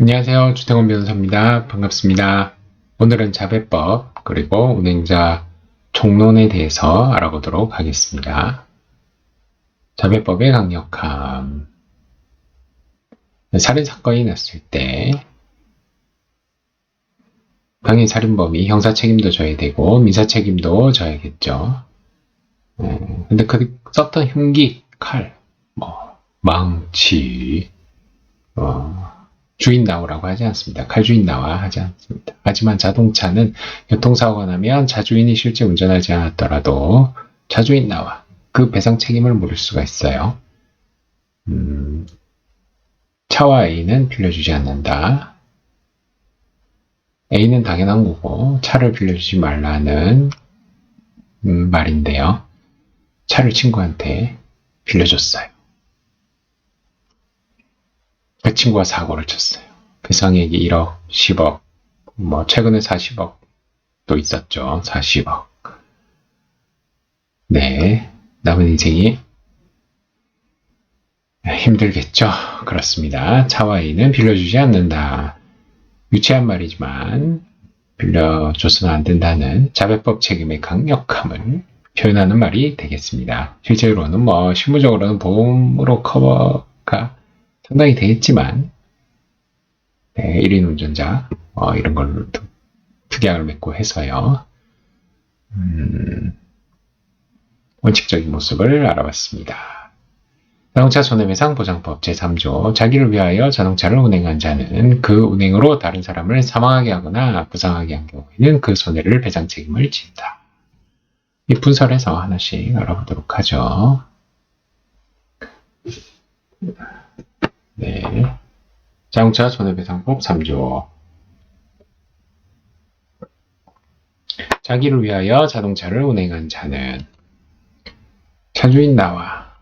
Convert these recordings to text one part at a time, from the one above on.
안녕하세요. 주택원 변호사입니다. 반갑습니다. 오늘은 자배법 그리고 운행자 총론에 대해서 알아보도록 하겠습니다. 자배법의 강력함 살인사건이 났을 때 당연히 살인범이 형사 책임도 져야 되고 민사 책임도 져야겠죠. 음, 근데 그 썼던 흉기, 칼, 뭐 망치, 어, 주인 나오라고 하지 않습니다. 칼주인 나와 하지 않습니다. 하지만 자동차는 교통사고가 나면 자주인이 실제 운전하지 않았더라도 자주인 나와 그 배상 책임을 물을 수가 있어요. 음, 차와 A는 빌려주지 않는다. A는 당연한 거고 차를 빌려주지 말라는 음, 말인데요. 차를 친구한테 빌려줬어요. 그 친구가 사고를 쳤어요. 배상액이 1억, 10억, 뭐 최근에 40억 또 있었죠. 40억. 네, 남은 인생이 힘들겠죠. 그렇습니다. 차와 A는 빌려주지 않는다. 유치한 말이지만 빌려줘서는 안 된다는 자배법 책임의 강력함을 표현하는 말이 되겠습니다. 실제로는 뭐 실무적으로는 보험으로 커버가 상당히 되겠지만 네, 1인 운전자 어, 이런 걸로 특약을 맺고 해서요. 음, 원칙적인 모습을 알아봤습니다. 자동차 손해배상 보장법 제3조 자기를 위하여 자동차를 운행한 자는 그 운행으로 다른 사람을 사망하게 하거나 부상하게 한 경우에는 그 손해를 배상 책임을 진다. 이 분설해서 하나씩 알아보도록 하죠. 네. 자동차 손해배상법 3조. 자기를 위하여 자동차를 운행한 자는 차주인 나와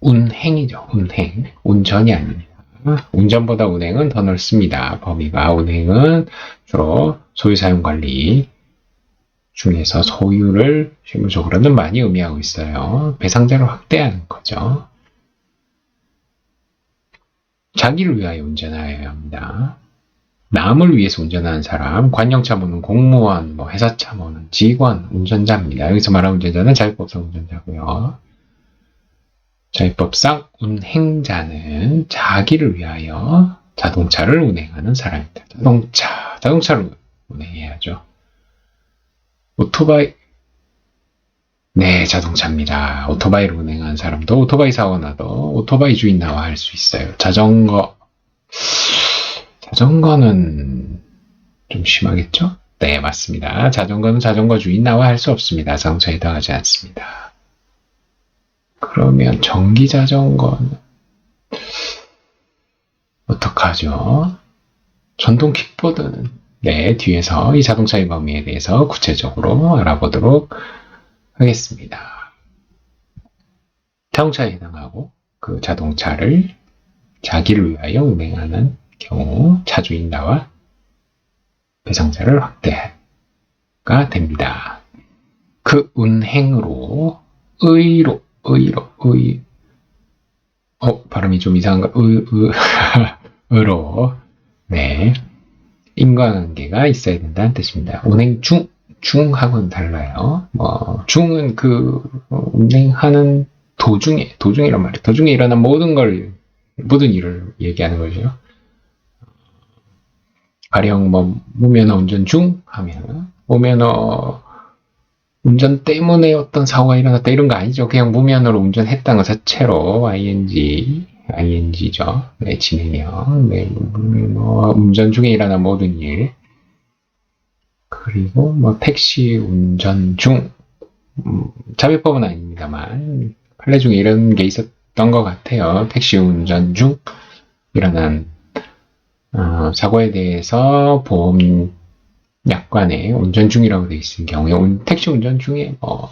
운행이죠. 운행. 운전이 아닙니다. 운전보다 운행은 더 넓습니다. 범위가 운행은 주로 소유사용 관리 중에서 소유를 실무적으로는 많이 의미하고 있어요. 배상자를 확대하는 거죠. 자기를 위하여 운전하여야 합니다. 남을 위해서 운전하는 사람, 관용차 모는 공무원, 뭐 회사차 모는 직원, 운전자입니다. 여기서 말하는 운전자는 자율법상 운전자고요. 자율법상 운행자는 자기를 위하여 자동차를 운행하는 사람입니다. 자동차, 자동차를 운행해야죠. 오토바이, 네, 자동차입니다. 오토바이를 운행하는 사람도 오토바이 사고 나도 오토바이 주인 나와 할 수 있어요. 자전거, 자전거는 좀 심하겠죠? 네, 맞습니다. 자전거는 자전거 주인 나와 할 수 없습니다. 자동차에 해당하지 않습니다. 그러면 전기 자전거는 어떡하죠? 전동 킥보드는 네, 뒤에서 이 자동차의 범위에 대해서 구체적으로 알아보도록 하겠습니다. 자동차에 해당하고 그 자동차를 자기를 위하여 운행하는 경우 차주인 나와 배상자를 확대가 됩니다. 그 운행으로 의로 의로 의 어, 발음이 좀 이상한가? 의, 의, 의로 네 인과관계가 있어야 된다는 뜻입니다. 운행 중 중하고는 달라요. 뭐 중은 그 운행하는 도중에 도중이란 말이에요. 도중에 일어난 모든 걸 모든 일을 얘기하는 거죠. 가령 뭐 무면허 운전 중 하면 무면허 운전 때문에 어떤 사고가 일어났다 이런 거 아니죠. 그냥 무면허로 운전했다는 것 자체로 ing ing죠. 네, 진행형. 네, 무면허 운전 중에 일어난 모든 일. 그리고 뭐 택시 운전 중 음, 자비법은 아닙니다만 판례 중에 이런 게 있었던 것 같아요. 택시 운전 중 일어난 어, 사고에 대해서 보험 약관에 운전 중이라고 되어 있는 경우에 운, 택시 운전 중에 뭐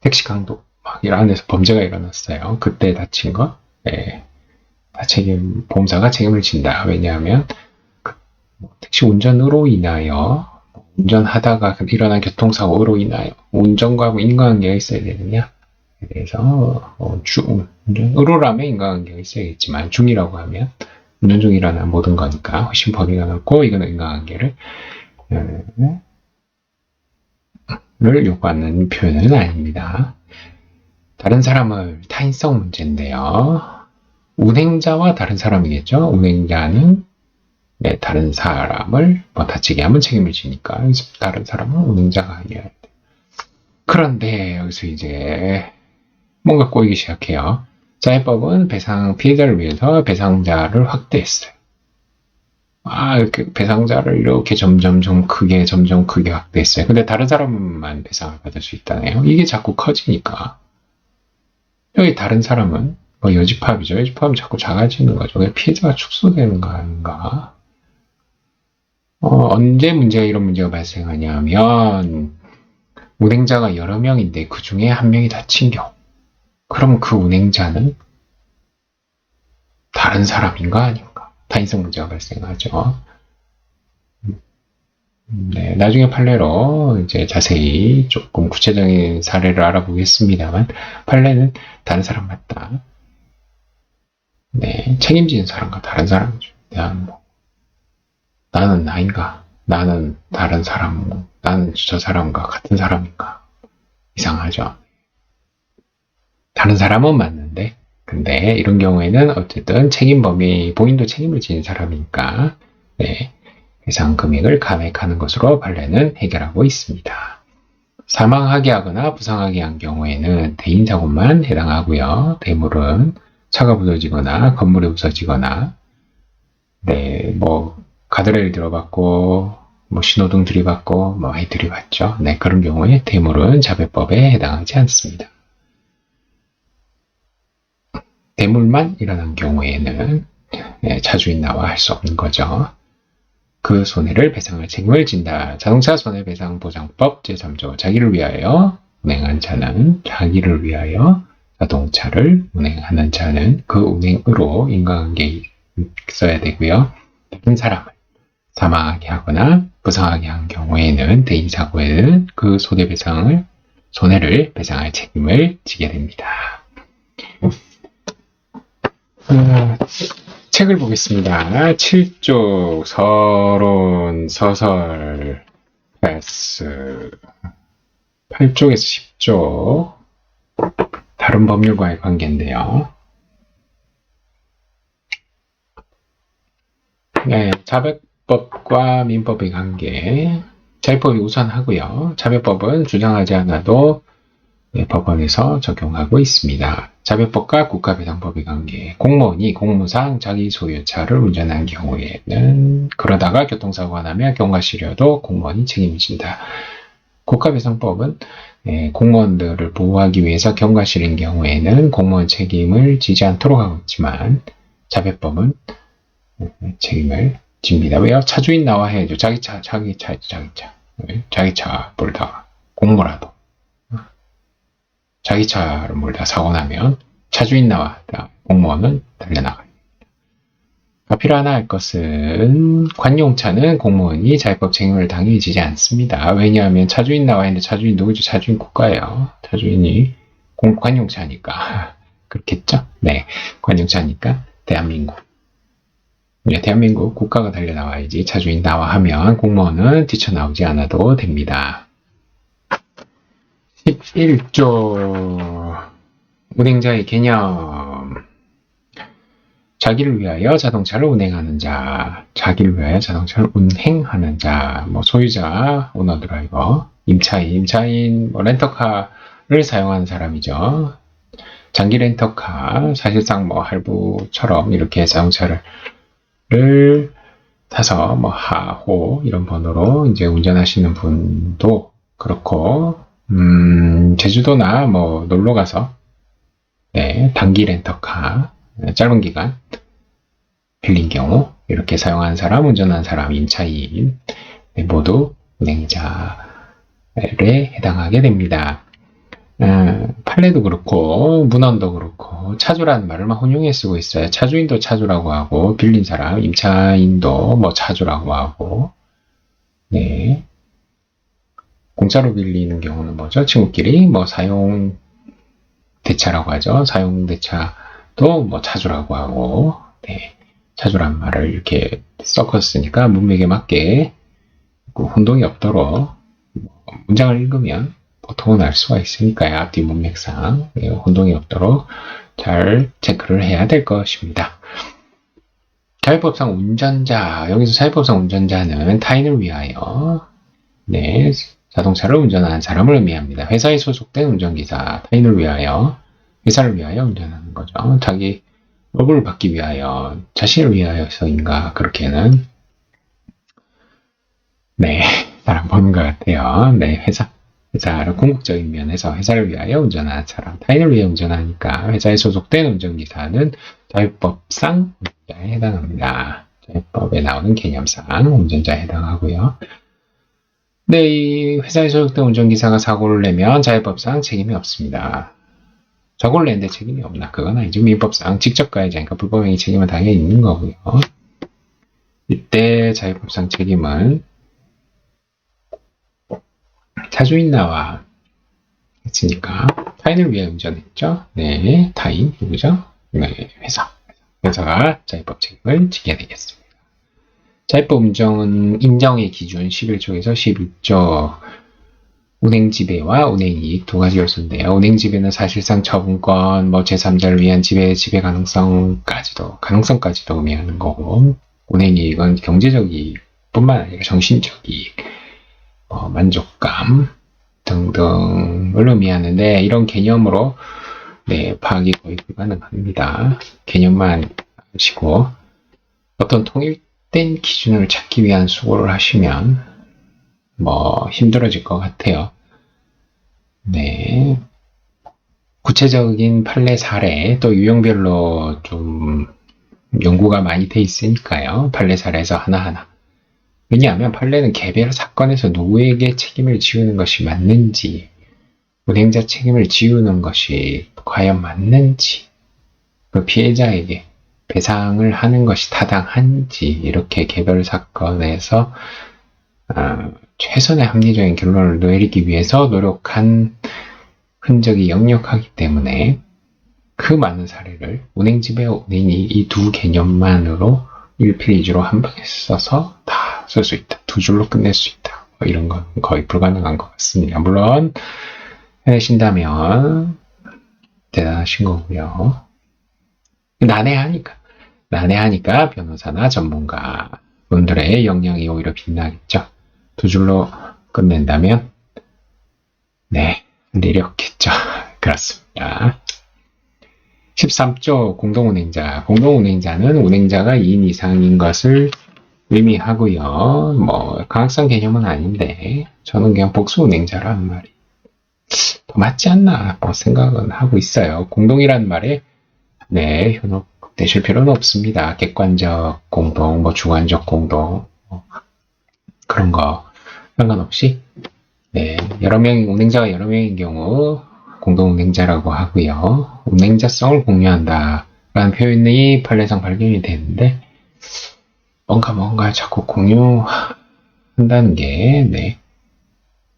택시 강도 막 이런 데서 범죄가 일어났어요. 그때 다친 거, 네. 다 책임 보험사가 책임을 진다. 왜냐하면 그, 뭐, 택시 운전으로 인하여 운전하다가 일어난 교통사고로 인하여 운전과 인과관계가 있어야 되느냐에 대해서 어, 중, 운전으로라면 인과관계가 있어야겠지만 중이라고 하면 운전 중 일어난 모든 거니까 훨씬 범위가 넓고 이거는 인과관계를 어, 를 요구하는 표현은 아닙니다. 다른 사람을 타인성 문제인데요. 운행자와 다른 사람이겠죠. 운행자는 네, 다른 사람을 뭐 다치게 하면 책임을 지니까 여기서 다른 사람은 운행자가 아니어야 돼. 그런데 여기서 이제 뭔가 꼬이기 시작해요. 사회법은 배상 피해자를 위해서 배상자를 확대했어요. 아, 이렇게 배상자를 이렇게 점점 좀 크게, 점점 크게 확대했어요. 근데 다른 사람만 배상을 받을 수 있다네요. 이게 자꾸 커지니까. 여기 다른 사람은 뭐 여집합이죠. 여집합은 자꾸 작아지는 거죠. 왜 피해자가 축소되는 거 아닌가? 어, 언제 문제가 이런 문제가 발생하냐면 운행자가 여러 명인데 그 중에 한 명이 다친 경우. 그럼 그 운행자는 다른 사람인가 아닌가? 타인성 문제가 발생하죠. 네, 나중에 판례로 이제 자세히 조금 구체적인 사례를 알아보겠습니다만, 판례는 다른 사람 맞다. 네, 책임지는 사람과 다른 사람이죠. 대한 뭐, 나는 나인가? 나는 다른 사람, 나는 저 사람과 같은 사람인가? 이상하죠. 다른 사람은 맞는데, 근데 이런 경우에는 어쨌든 책임 범위, 본인도 책임을 지는 사람이니까, 네, 해상 금액을 감액하는 것으로 판례는 해결하고 있습니다. 사망하게 하거나 부상하게 한 경우에는 대인사고만 해당하고요. 대물은 차가 부서지거나 건물이 부서지거나 네, 뭐 가드레일 들어봤고 뭐 신호등 들이받고 뭐 많이 들이받죠. 네, 그런 경우에 대물은 자배법에 해당하지 않습니다. 대물만 일어난 경우에는 네, 차주인 나와 할 수 없는 거죠. 그 손해를 배상할 책임을 진다. 자동차 손해배상보장법 제3조 자기를 위하여 운행한 자는 자기를 위하여 자동차를 운행하는 자는 그 운행으로 인과관계 있어야 되고요. 다른 사람을 사망하게 하거나 부상하게 한 경우에는 대인사고에는 그 손해배상을 손해를 배상할 책임을 지게 됩니다. 어, 책을 보겠습니다. 7쪽 서론 서설 패스 8쪽에서 10쪽 다른 법률과의 관계인데요. 네, 자백 법과 민법의 관계. 자백법이 우선하고요. 자백법은 주장하지 않아도 네, 법원에서 적용하고 있습니다. 자별법과 국가배상법의 관계. 공무원이 공무상 자기 소유차를 운전한 경우에는 그러다가 교통사고가 나면 경과실려도 공무원이 책임을 진다. 국가배상법은 예, 공무원들을 보호하기 위해서 경과실인 경우에는 공무원 책임을 지지 않도록 하고 있지만 자배법은 예, 책임을 집니다. 왜요? 차주인 나와 해야죠. 자기 차, 자기 차, 자기 차. 예, 자기 차 몰다가 공모라도 자기 차를 몰다 사고 나면 차주인 나와 공무원은 달려나가요. 필요 하나 할 것은 관용차는 공무원이 자율법 책임을 당연히 지지 않습니다. 왜냐하면 차주인 나와 있는데 차주인 누구죠? 차주인 국가예요. 차주인이 공, 관용차니까 그렇겠죠? 네, 관용차니까 대한민국. 네, 대한민국 국가가 달려나와야지 차주인 나와 하면 공무원은 뛰쳐나오지 않아도 됩니다. 11조 운행자의 개념 자기를 위하여 자동차를 운행하는 자, 자기를 위하여 자동차를 운행하는 자, 뭐 소유자, 오너 드라이버, 임차인, 임차인, 뭐 렌터카를 사용하는 사람이죠. 장기 렌터카, 사실상 뭐 할부처럼 이렇게 자동차 를 타서 뭐 하호 이런 번호로 이제 운전하시는 분도 그렇고 음, 제주도나 뭐 놀러 가서 네, 단기 렌터카 네, 짧은 기간 빌린 경우 이렇게 사용한 사람, 운전한 사람, 임차인 네, 모두 운행자에 해당하게 됩니다. 음, 판례도 그렇고 문헌도 그렇고 차주라는 말을 막 혼용해 쓰고 있어요. 차주인도 차주라고 하고 빌린 사람, 임차인도 뭐 차주라고 하고 네. 공짜로 빌리는 경우는 뭐죠? 친구끼리 뭐 사용 대차라고 하죠. 사용 대차도 뭐 차주라고 하고, 네. 차주란 말을 이렇게 섞었으니까 문맥에 맞게 그 혼동이 없도록 뭐 문장을 읽으면 보통은 알 수가 있으니까요. 앞뒤 문맥상 예, 혼동이 없도록 잘 체크를 해야 될 것입니다. 자율법상 운전자 여기서 자율법상 운전자는 타인을 위하여 네 자동차를 운전하는 사람을 의미합니다. 회사에 소속된 운전기사 타인을 위하여 회사를 위하여 운전하는 거죠. 자기 월급을 받기 위하여 자신을 위하여서인가 그렇게는 네, 잘안 보는 것 같아요. 네, 회사 회사를 궁극적인 면에서 회사를 위하여 운전하는 사람, 타인을 위해 운전하니까 회사에 소속된 운전기사는 자율법상 운전자에 해당합니다. 자율법에 나오는 개념상 운전자에 해당하고요. 네, 이 회사에 소속된 운전기사가 사고를 내면 자율법상 책임이 없습니다. 사고를 냈는데 책임이 없나? 그건 아니죠. 민법상 직접 가해자니까 불법행위 책임은 당연히 있는 거고요. 이때 자율법상 책임은 차주인 나와 했으니까 타인을 위해 운전했죠. 네, 타인 누구죠? 네, 회사. 회사가 자율법 책임을 지게 되겠습니다. 자율법 운정은 인정의 기준 11조에서 11조 운행 지배와 운행 이익 두 가지 요소인데요. 운행 지배는 사실상 처분권, 뭐 제3자를 위한 지배, 지배 가능성까지도 가능성까지도 의미하는 거고 운행 이익은 경제적 이익뿐만 아니라 정신적 이익, 어, 만족감 등등을 의미하는데 이런 개념으로 네, 파악이 거의 불가능합니다. 개념만 하시고 어떤 통일된 기준을 찾기 위한 수고를 하시면 뭐 힘들어질 것 같아요. 네. 구체적인 판례 사례 또 유형별로 좀 연구가 많이 돼 있으니까요. 판례 사례에서 하나하나. 왜냐하면 판례는 개별 사건에서 누구에게 책임을 지우는 것이 맞는지, 운행자 책임을 지우는 것이 과연 맞는지, 그 피해자에게 배상을 하는 것이 타당한지, 이렇게 개별 사건에서 어, 최선의 합리적인 결론을 내리기 위해서 노력한 흔적이 역력하기 때문에 그 많은 사례를 운행지배 운행이 이 두 개념만으로 1페이지로 한 방에 써서 다 쓸 수 있다. 두 줄로 끝낼 수 있다. 뭐 이런 건 거의 불가능한 것 같습니다. 물론 해내신다면 대단하신 거고요. 난해하니까 난해하니까 변호사나 전문가 분들의 역량이 오히려 빛나겠죠. 두 줄로 끝낸다면 네, 내렸겠죠. 그렇습니다. 13조 공동운행자. 공동운행자는 운행자가 2인 이상인 것을 의미하고요. 뭐 강학상 개념은 아닌데 저는 그냥 복수운행자라는 말이 더 맞지 않나 뭐 생각은 하고 있어요. 공동이란 말에 네 현혹 되실 필요는 없습니다. 객관적 공동, 뭐 주관적 공동 뭐 그런 거 상관없이 네, 여러 명 운행자가 여러 명인 경우 공동 운행자라고 하고요. 운행자성을 공유한다 라는 표현이 판례상 발견이 되는데 뭔가 뭔가 자꾸 공유한다는 게 네,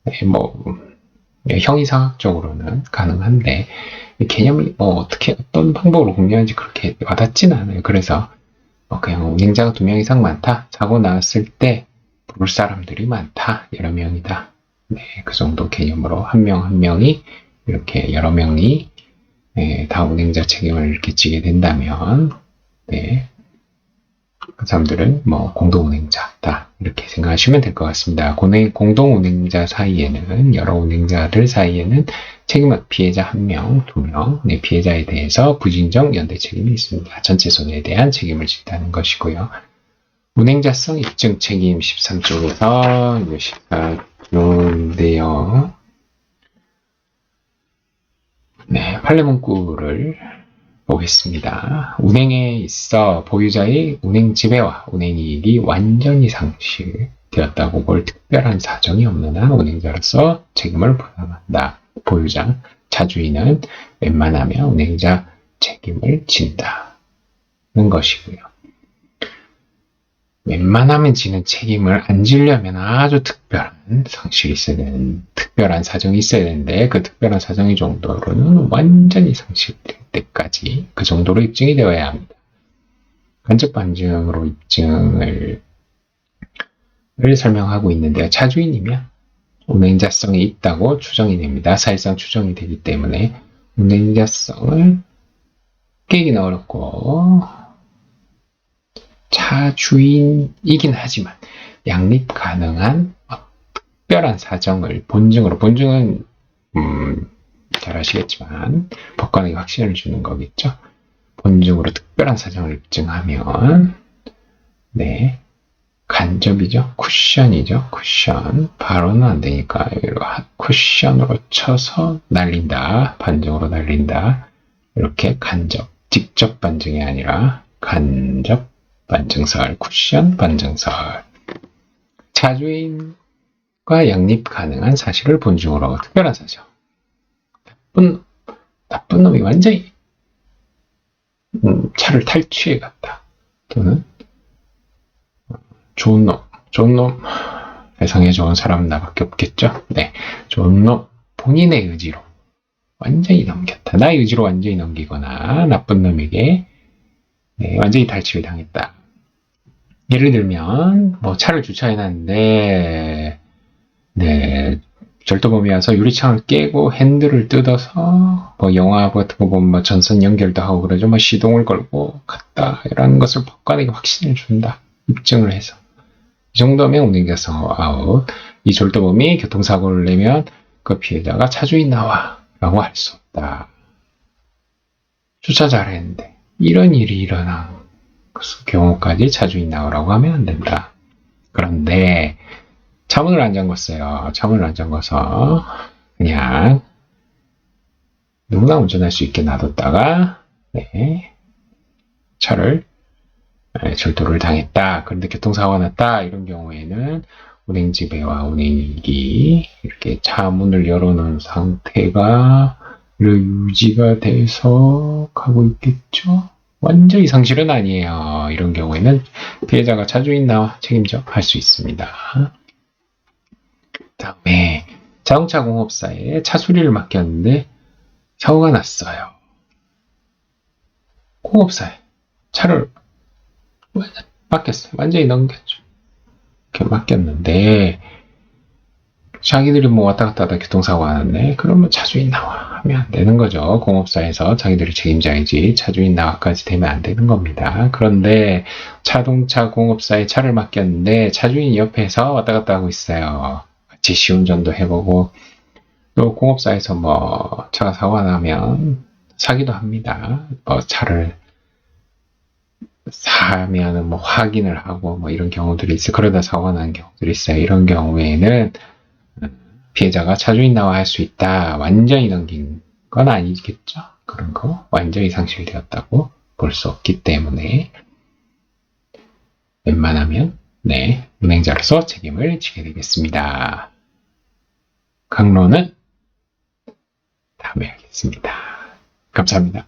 네, 뭐 네, 형이상학적으로는 가능한데 개념이 뭐 어떻게 어떤 방법으로 공유하는지 그렇게 와닿지는 않아요. 그래서 뭐 그냥 운행자가 두 명 이상 많다 사고 나왔을 때 부를 사람들이 많다. 여러 명이다. 네, 그 정도 개념으로 한 명한 명이 이렇게 여러 명이 네, 다 운행자 책임을 이렇게 지게 된다면 네, 그 사람들은 뭐 공동 운행자다 이렇게 생각하시면 될 것 같습니다. 공동 운행자 사이에는 여러 운행자들 사이에는 책임 피해자 한 명, 두 명, 네, 피해자에 대해서 부진정 연대 책임이 있습니다. 전체 손해에 대한 책임을 진다는 것이고요. 운행자성 입증 책임 13쪽에서 이제 시작하는데요. 네, 판례 문구를 보겠습니다. 운행에 있어 보유자의 운행 지배와 운행 이익이 완전히 상실되었다고 볼 특별한 사정이 없는 한 운행자로서 책임을 부담한다. 보유자, 차주인은 웬만하면 운행자 책임을 진다는 것이고요. 웬만하면 지는 책임을 안 지려면 아주 특별한 상실이 있어야 되는, 특별한 사정이 있어야 되는데, 그 특별한 사정이 정도로는 완전히 상실될 때까지 그 정도로 입증이 되어야 합니다. 간접 반증으로 입증을 을 설명하고 있는데요. 차주인이면 운행자성이 있다고 추정이 됩니다. 사실상 추정이 되기 때문에 운행자성을 깨기는 어렵고 차 주인이긴 하지만 양립 가능한 특별한 사정을 본증으로 본증은 음, 잘 아시겠지만 법관에게 확신을 주는 거겠죠. 본증으로 특별한 사정을 입증하면 네 간접이죠. 쿠션이죠. 쿠션. 바로는 안 되니까 쿠션으로 쳐서 날린다. 반증으로 날린다. 이렇게 간접. 직접 반증이 아니라 간접 반증설. 쿠션 반증설. 차주인과 양립 가능한 사실을 본증으로 특별한 사정. 나쁜, 나쁜 놈이 완전히 음, 차를 탈취해 갔다. 또는 좋은 놈, 좋은 놈. 세상에 좋은 사람은 나밖에 없겠죠? 네. 좋은 놈, 본인의 의지로 완전히 넘겼다. 나의 의지로 완전히 넘기거나 나쁜 놈에게 네, 완전히 탈취를 당했다. 예를 들면, 뭐 차를 주차해 놨는데, 네, 절도범이 와서 유리창을 깨고 핸들을 뜯어서 뭐 영화 같은 거 보면 뭐 전선 연결도 하고 그러죠. 뭐 시동을 걸고 갔다. 이라는 것을 법관에게 확신을 준다. 입증을 해서. 이 정도면 운행자성 아웃. 이 절도범이 교통사고를 내면 그 피해자가 차주인 나와 라고 할 수 없다. 주차 잘했는데 이런 일이 일어난 경우까지 차주인 나오라고 하면 안 된다. 그런데 차문을 안 잠궜어요. 차문을 안 잠궈서 그냥 누구나 운전할 수 있게 놔뒀다가 네, 차를 네, 절도를 당했다. 그런데 교통사고가 났다. 이런 경우에는 운행지배와 운행이익이 이렇게 차 문을 열어놓은 상태가 유지가 돼서 가고 있겠죠. 완전히 상실은 아니에요. 이런 경우에는 피해자가 차주인 나와 책임져 할 수 있습니다. 다음에 자동차 공업사에 차 수리를 맡겼는데 사고가 났어요. 공업사에 차를 맡겼어요. 완전히 넘겼죠. 이렇게 맡겼는데, 자기들이 뭐 왔다 갔다 하다 교통사고가 났네? 그러면 차주인 나와. 하면 안 되는 거죠. 공업사에서 자기들이 책임져야지 차주인 나와까지 되면 안 되는 겁니다. 그런데 자동차 공업사에 차를 맡겼는데 차주인 옆에서 왔다 갔다 하고 있어요. 같이 시운전도 해보고, 또 공업사에서 뭐 차가 사고가 나면 사기도 합니다. 뭐 차를 사면은 뭐 확인을 하고 뭐 이런 경우들이 있어요. 그러다 사고가 난 경우들이 있어요. 이런 경우에는 피해자가 차주인 나와 할 수 있다. 완전히 넘긴 건 아니겠죠. 그런 거 완전히 상실되었다고 볼 수 없기 때문에 웬만하면 네 운행자로서 책임을 지게 되겠습니다. 강론은 다음에 하겠습니다. 감사합니다.